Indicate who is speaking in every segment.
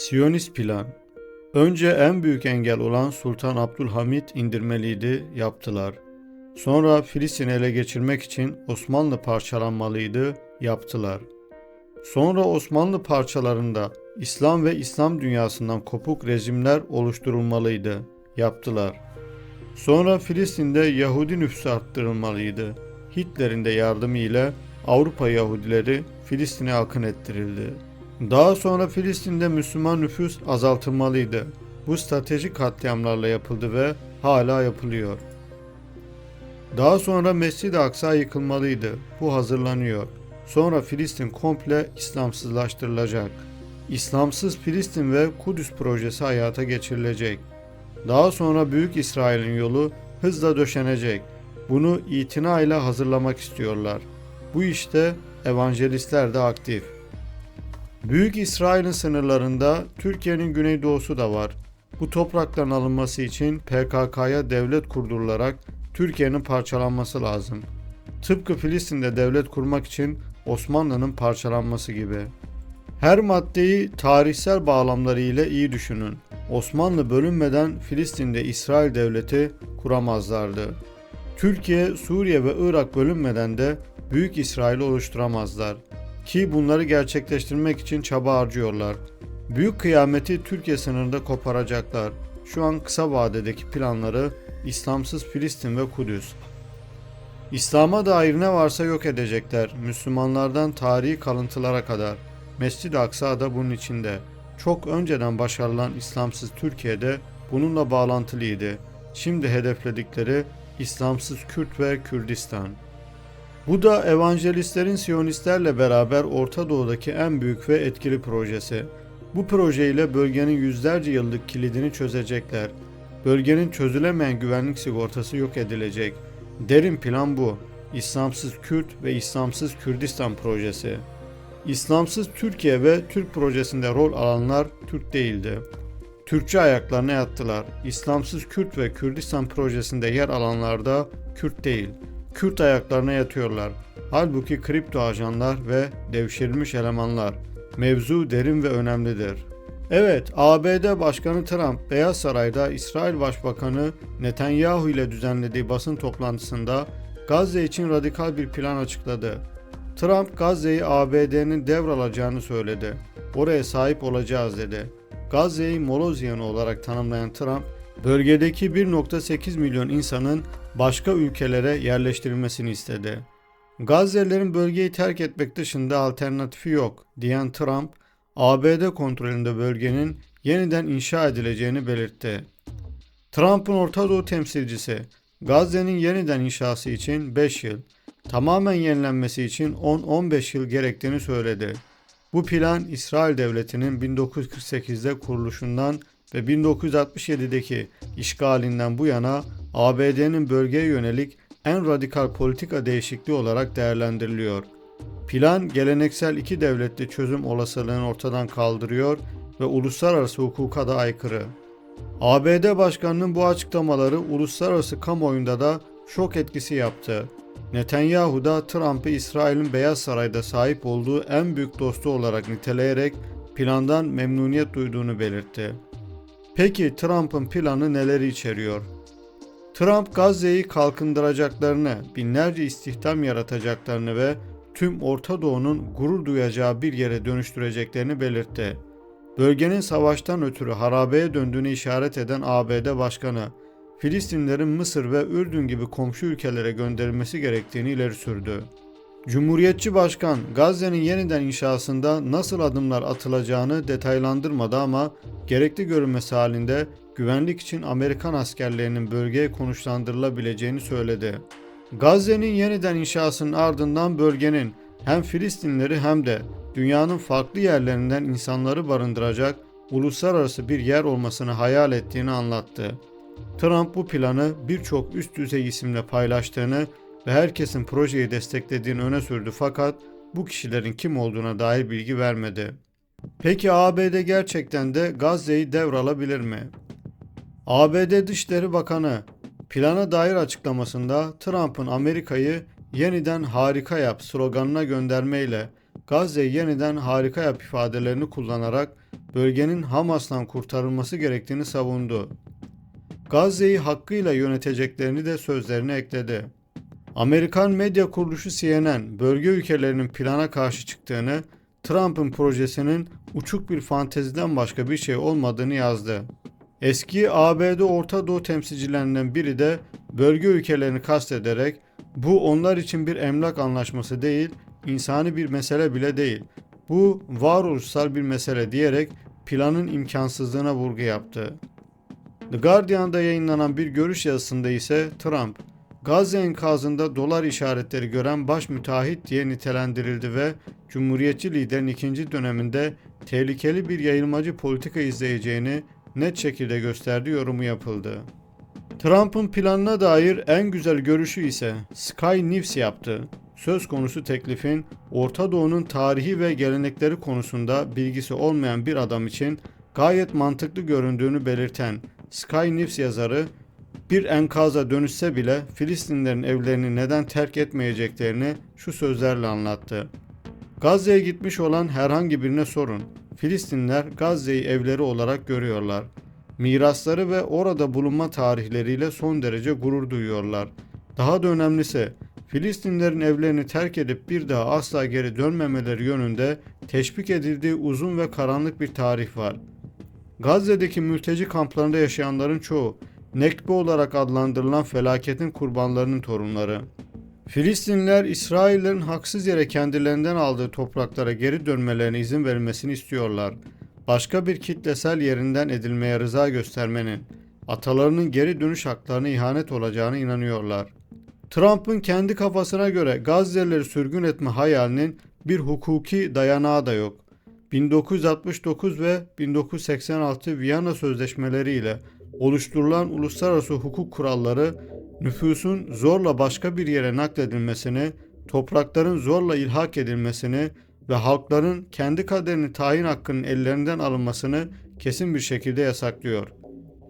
Speaker 1: Siyonist plan. Önce en büyük engel olan Sultan Abdülhamit indirmeliydi, yaptılar. Sonra Filistin'i ele geçirmek için Osmanlı parçalanmalıydı, yaptılar. Sonra Osmanlı parçalarında İslam ve İslam dünyasından kopuk rejimler oluşturulmalıydı, yaptılar. Sonra Filistin'de Yahudi nüfusu arttırılmalıydı. Hitler'in de yardımı ile Avrupa Yahudileri Filistin'e akın ettirildi. Daha sonra Filistin'de Müslüman nüfus azaltılmalıydı. Bu stratejik katliamlarla yapıldı ve hala yapılıyor. Daha sonra Mescid-i Aksa yıkılmalıydı. Bu hazırlanıyor. Sonra Filistin komple İslamsızlaştırılacak. İslamsız Filistin ve Kudüs projesi hayata geçirilecek. Daha sonra Büyük İsrail'in yolu hızla döşenecek. Bunu itinayla hazırlamak istiyorlar. Bu işte evangelistler de aktif. Büyük İsrail'in sınırlarında Türkiye'nin güneydoğusu da var. Bu toprakların alınması için PKK'ya devlet kurdurularak Türkiye'nin parçalanması lazım. Tıpkı Filistin'de devlet kurmak için Osmanlı'nın parçalanması gibi. Her maddeyi tarihsel bağlamları ile iyi düşünün. Osmanlı bölünmeden Filistin'de İsrail devleti kuramazlardı. Türkiye, Suriye ve Irak bölünmeden de Büyük İsrail'i oluşturamazlar. Ki bunları gerçekleştirmek için çaba harcıyorlar. Büyük kıyameti Türkiye sınırında koparacaklar. Şu an kısa vadedeki planları İslamsız Filistin ve Kudüs. İslam'a dair ne varsa yok edecekler. Müslümanlardan tarihi kalıntılara kadar. Mescid-i Aksa da bunun içinde. Çok önceden başarılan İslamsız Türkiye'de bununla bağlantılıydı. Şimdi hedefledikleri İslamsız Kürt ve Kürdistan. Bu da evangelistlerin Siyonistlerle beraber Orta Doğu'daki en büyük ve etkili projesi. Bu projeyle bölgenin yüzlerce yıllık kilidini çözecekler. Bölgenin çözülemeyen güvenlik sigortası yok edilecek. Derin plan bu. İslamsız Kürt ve İslamsız Kürdistan projesi. İslamsız Türkiye ve Türk projesinde rol alanlar Türk değildi. Türkçe ayaklarına yattılar. İslamsız Kürt ve Kürdistan projesinde yer alanlarda Kürt değil. Kürt ayaklarına yatıyorlar. Halbuki kripto ajanlar ve devşirilmiş elemanlar. Mevzu derin ve önemlidir. Evet, ABD Başkanı Trump, Beyaz Saray'da İsrail Başbakanı Netanyahu ile düzenlediği basın toplantısında Gazze için radikal bir plan açıkladı. Trump Gazze'yi ABD'nin devralacağını söyledi. Oraya sahip olacağız dedi. Gazze'yi moloz olarak tanımlayan Trump, bölgedeki 1.8 milyon insanın başka ülkelere yerleştirilmesini istedi. Gazze'lilerin bölgeyi terk etmek dışında alternatifi yok diyen Trump, ABD kontrolünde bölgenin yeniden inşa edileceğini belirtti. Trump'ın Orta Doğu temsilcisi, Gazze'nin yeniden inşası için 5 yıl, tamamen yenilenmesi için 10-15 yıl gerektiğini söyledi. Bu plan İsrail Devleti'nin 1948'de kuruluşundan ve 1967'deki işgalinden bu yana ABD'nin bölgeye yönelik en radikal politika değişikliği olarak değerlendiriliyor. Plan geleneksel iki devletli çözüm olasılığını ortadan kaldırıyor ve uluslararası hukuka da aykırı. ABD Başkanı'nın bu açıklamaları uluslararası kamuoyunda da şok etkisi yaptı. Netanyahu da Trump'ı İsrail'in Beyaz Saray'da sahip olduğu en büyük dostu olarak niteleyerek plandan memnuniyet duyduğunu belirtti. Peki Trump'ın planı neleri içeriyor? Trump Gazze'yi kalkındıracaklarını, binlerce istihdam yaratacaklarını ve tüm Orta Doğu'nun gurur duyacağı bir yere dönüştüreceklerini belirtti. Bölgenin savaştan ötürü harabeye döndüğünü işaret eden ABD Başkanı, Filistinlerin Mısır ve Ürdün gibi komşu ülkelere gönderilmesi gerektiğini ileri sürdü. Cumhuriyetçi Başkan Gazze'nin yeniden inşasında nasıl adımlar atılacağını detaylandırmadı ama gerekli görünmesi halinde güvenlik için Amerikan askerlerinin bölgeye konuşlandırılabileceğini söyledi. Gazze'nin yeniden inşasının ardından bölgenin hem Filistinleri hem de dünyanın farklı yerlerinden insanları barındıracak uluslararası bir yer olmasını hayal ettiğini anlattı. Trump bu planı birçok üst düzey isimle paylaştığını ve herkesin projeyi desteklediğini öne sürdü fakat bu kişilerin kim olduğuna dair bilgi vermedi. Peki ABD gerçekten de Gazze'yi devralabilir mi? ABD Dışişleri Bakanı plana dair açıklamasında Trump'ın Amerika'yı yeniden harika yap sloganına göndermeyle Gazze'yi yeniden harika yap ifadelerini kullanarak bölgenin Hamas'tan kurtarılması gerektiğini savundu. Gazze'yi hakkıyla yöneteceklerini de sözlerine ekledi. Amerikan medya kuruluşu CNN, bölge ülkelerinin plana karşı çıktığını, Trump'ın projesinin uçuk bir fanteziden başka bir şey olmadığını yazdı. Eski ABD Orta Doğu temsilcilerinden biri de bölge ülkelerini kastederek bu onlar için bir emlak anlaşması değil, insani bir mesele bile değil. Bu varoluşsal bir mesele diyerek planın imkansızlığına vurgu yaptı. The Guardian'da yayınlanan bir görüş yazısında ise Trump, Gazze enkazında dolar işaretleri gören baş müteahhit diye nitelendirildi ve Cumhuriyetçi liderin ikinci döneminde tehlikeli bir yayılmacı politika izleyeceğini net şekilde gösterdiği yorumu yapıldı. Trump'ın planına dair en güzel görüşü ise Sky News yaptı. Söz konusu teklifin Orta Doğu'nun tarihi ve gelenekleri konusunda bilgisi olmayan bir adam için gayet mantıklı göründüğünü belirten Sky News yazarı bir enkaza dönüşse bile Filistinlerin evlerini neden terk etmeyeceklerini şu sözlerle anlattı. Gazze'ye gitmiş olan herhangi birine sorun. Filistinler Gazze'yi evleri olarak görüyorlar. Mirasları ve orada bulunma tarihleriyle son derece gurur duyuyorlar. Daha da önemlisi Filistinlerin evlerini terk edip bir daha asla geri dönmemeleri yönünde teşvik edildiği uzun ve karanlık bir tarih var. Gazze'deki mülteci kamplarında yaşayanların çoğu Nekbe olarak adlandırılan felaketin kurbanlarının torunları. Filistinliler İsraillerin haksız yere kendilerinden aldığı topraklara geri dönmelerine izin verilmesini istiyorlar. Başka bir kitlesel yerinden edilmeye rıza göstermenin, atalarının geri dönüş haklarına ihanet olacağına inanıyorlar. Trump'ın kendi kafasına göre Gazze'lileri sürgün etme hayalinin bir hukuki dayanağı da yok. 1969 ve 1986 Viyana Sözleşmeleri ile oluşturulan uluslararası hukuk kuralları nüfusun zorla başka bir yere nakledilmesini, toprakların zorla ilhak edilmesini ve halkların kendi kaderini tayin hakkının ellerinden alınmasını kesin bir şekilde yasaklıyor.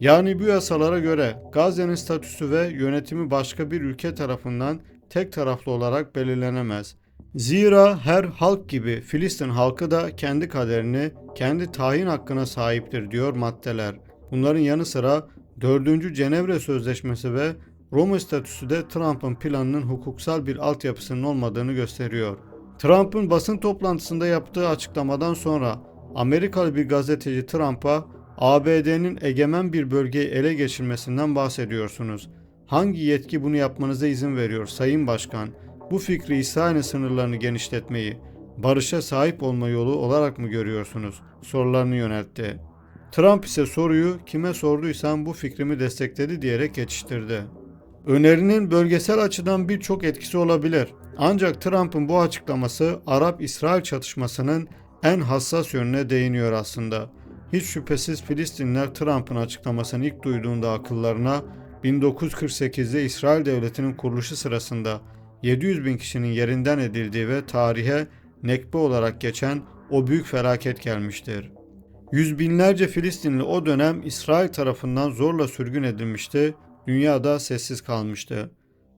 Speaker 1: Yani bu yasalara göre Gazze'nin statüsü ve yönetimi başka bir ülke tarafından tek taraflı olarak belirlenemez. Zira her halk gibi Filistin halkı da kendi kaderini, kendi tayin hakkına sahiptir diyor maddeler. Bunların yanı sıra 4. Cenevre Sözleşmesi ve Roma statüsü de Trump'ın planının hukuksal bir altyapısının olmadığını gösteriyor. Trump'ın basın toplantısında yaptığı açıklamadan sonra Amerikalı bir gazeteci Trump'a ABD'nin egemen bir bölgeyi ele geçirmesinden bahsediyorsunuz. Hangi yetki bunu yapmanıza izin veriyor Sayın Başkan? Bu fikri İsrail'in sınırlarını genişletmeyi, barışa sahip olma yolu olarak mı görüyorsunuz? Sorularını yöneltti. Trump ise soruyu kime sorduysam bu fikrimi destekledi diyerek geçiştirdi. Önerinin bölgesel açıdan birçok etkisi olabilir. Ancak Trump'ın bu açıklaması Arap-İsrail çatışmasının en hassas yönüne değiniyor aslında. Hiç şüphesiz Filistinler Trump'ın açıklamasını ilk duyduğunda akıllarına 1948'de İsrail Devleti'nin kuruluşu sırasında 700 bin kişinin yerinden edildiği ve tarihe Nekbe olarak geçen o büyük felaket gelmiştir. Yüz binlerce Filistinli o dönem İsrail tarafından zorla sürgün edilmişti, dünyada sessiz kalmıştı.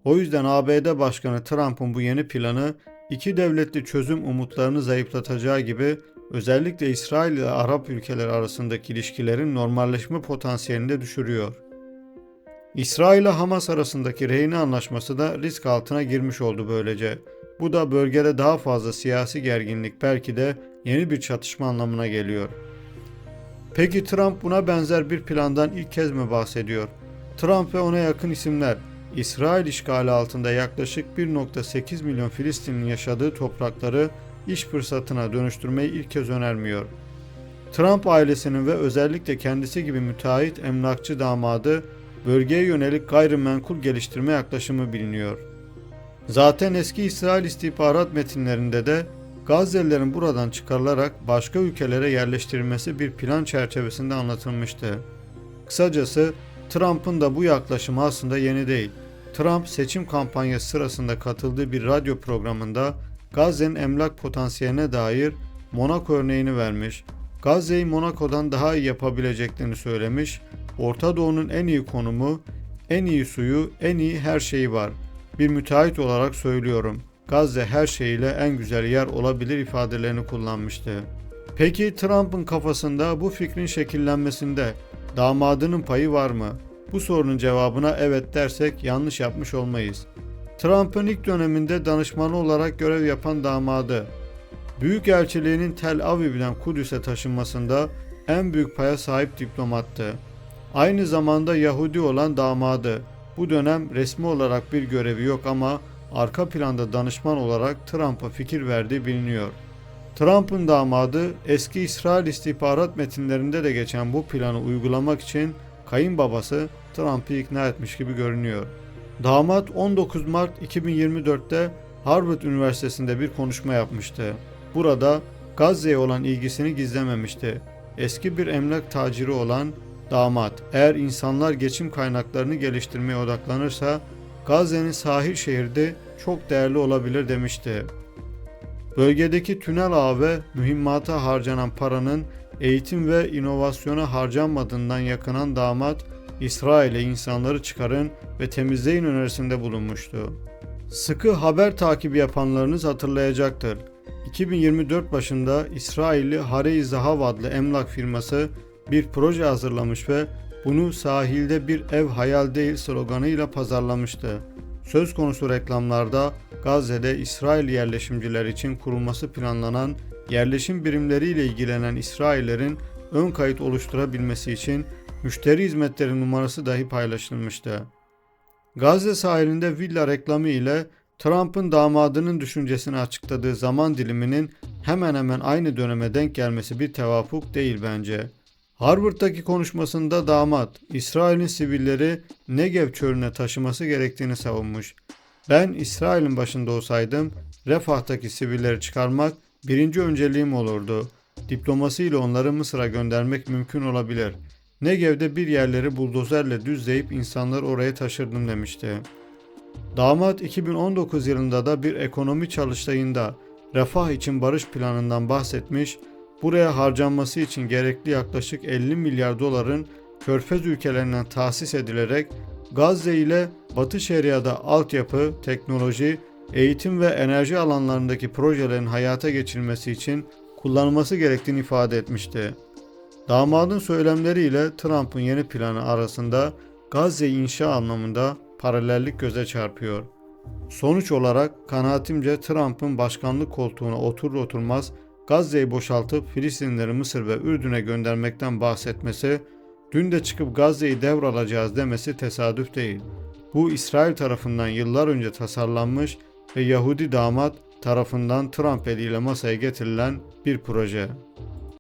Speaker 1: O yüzden ABD Başkanı Trump'ın bu yeni planı iki devletli çözüm umutlarını zayıflatacağı gibi özellikle İsrail ile Arap ülkeleri arasındaki ilişkilerin normalleşme potansiyelini de düşürüyor. İsrail ile Hamas arasındaki rehine anlaşması da risk altına girmiş oldu böylece. Bu da bölgede daha fazla siyasi gerginlik belki de yeni bir çatışma anlamına geliyor. Peki Trump buna benzer bir plandan ilk kez mi bahsediyor? Trump ve ona yakın isimler İsrail işgali altında yaklaşık 1.8 milyon Filistin'in yaşadığı toprakları iş fırsatına dönüştürmeyi ilk kez önermiyor. Trump ailesinin ve özellikle kendisi gibi müteahhit emlakçı damadı bölgeye yönelik gayrimenkul geliştirme yaklaşımı biliniyor. Zaten eski İsrail istihbarat metinlerinde de Gazze'lilerin buradan çıkarılarak başka ülkelere yerleştirilmesi bir plan çerçevesinde anlatılmıştı. Kısacası Trump'ın da bu yaklaşımı aslında yeni değil. Trump seçim kampanyası sırasında katıldığı bir radyo programında Gazze'nin emlak potansiyeline dair Monaco örneğini vermiş, Gazze'yi Monaco'dan daha iyi yapabileceklerini söylemiş, Orta Doğu'nun en iyi konumu, en iyi suyu, en iyi her şeyi var. Bir müteahhit olarak söylüyorum. Gazze her şeyiyle en güzel yer olabilir ifadelerini kullanmıştı. Peki Trump'ın kafasında bu fikrin şekillenmesinde damadının payı var mı? Bu sorunun cevabına evet dersek yanlış yapmış olmayız. Trump'ın ilk döneminde danışmanı olarak görev yapan damadı, Büyükelçiliğinin Tel Aviv'den Kudüs'e taşınmasında en büyük paya sahip diplomattı. Aynı zamanda Yahudi olan damadı. Bu dönem resmi olarak bir görevi yok ama arka planda danışman olarak Trump'a fikir verdiği biliniyor. Trump'ın damadı eski İsrail istihbarat metinlerinde de geçen bu planı uygulamak için kayınbabası Trump'ı ikna etmiş gibi görünüyor. Damat 19 Mart 2024'te Harvard Üniversitesi'nde bir konuşma yapmıştı. Burada Gazze'ye olan ilgisini gizlememişti. Eski bir emlak taciri olan damat eğer insanlar geçim kaynaklarını geliştirmeye odaklanırsa Gazze'nin sahil şehirde çok değerli olabilir demişti. Bölgedeki tünel ağı ve mühimmata harcanan paranın eğitim ve inovasyona harcanmadığından yakınan damat İsrail'e insanları çıkarın ve temizleyin önerisinde bulunmuştu. Sıkı haber takibi yapanlarınız hatırlayacaktır. 2024 başında İsrailli Harei Zahav adlı emlak firması bir proje hazırlamış ve bunu sahilde bir ev hayal değil sloganıyla pazarlamıştı. Söz konusu reklamlarda Gazze'de İsrail yerleşimciler için kurulması planlanan yerleşim birimleriyle ilgilenen İsraillerin ön kayıt oluşturabilmesi için müşteri hizmetleri numarası dahi paylaşılmıştı. Gazze sahilinde villa reklamı ile Trump'ın damadının düşüncesini açıkladığı zaman diliminin hemen hemen aynı döneme denk gelmesi bir tevafuk değil bence. Harvard'daki konuşmasında damat, İsrail'in sivilleri Negev çölüne taşıması gerektiğini savunmuş. Ben İsrail'in başında olsaydım, Refah'taki sivilleri çıkarmak birinci önceliğim olurdu. Diplomasıyla onları Mısır'a göndermek mümkün olabilir. Negev'de bir yerleri buldozerle düzleyip insanları oraya taşırdım demişti. Damat 2019 yılında da bir ekonomi çalıştayında refah için barış planından bahsetmiş, buraya harcanması için gerekli yaklaşık 50 milyar doların Körfez ülkelerinden tahsis edilerek Gazze ile Batı Şeria'da altyapı, teknoloji, eğitim ve enerji alanlarındaki projelerin hayata geçirilmesi için kullanılması gerektiğini ifade etmişti. Damadın söylemleriyle Trump'ın yeni planı arasında Gazze inşa anlamında paralellik göze çarpıyor. Sonuç olarak kanaatimce Trump'ın başkanlık koltuğuna oturur oturmaz Gazze'yi boşaltıp Filistinleri Mısır ve Ürdün'e göndermekten bahsetmesi, dün de çıkıp Gazze'yi devralacağız demesi tesadüf değil. Bu İsrail tarafından yıllar önce tasarlanmış ve Yahudi damat tarafından Trump eliyle masaya getirilen bir proje.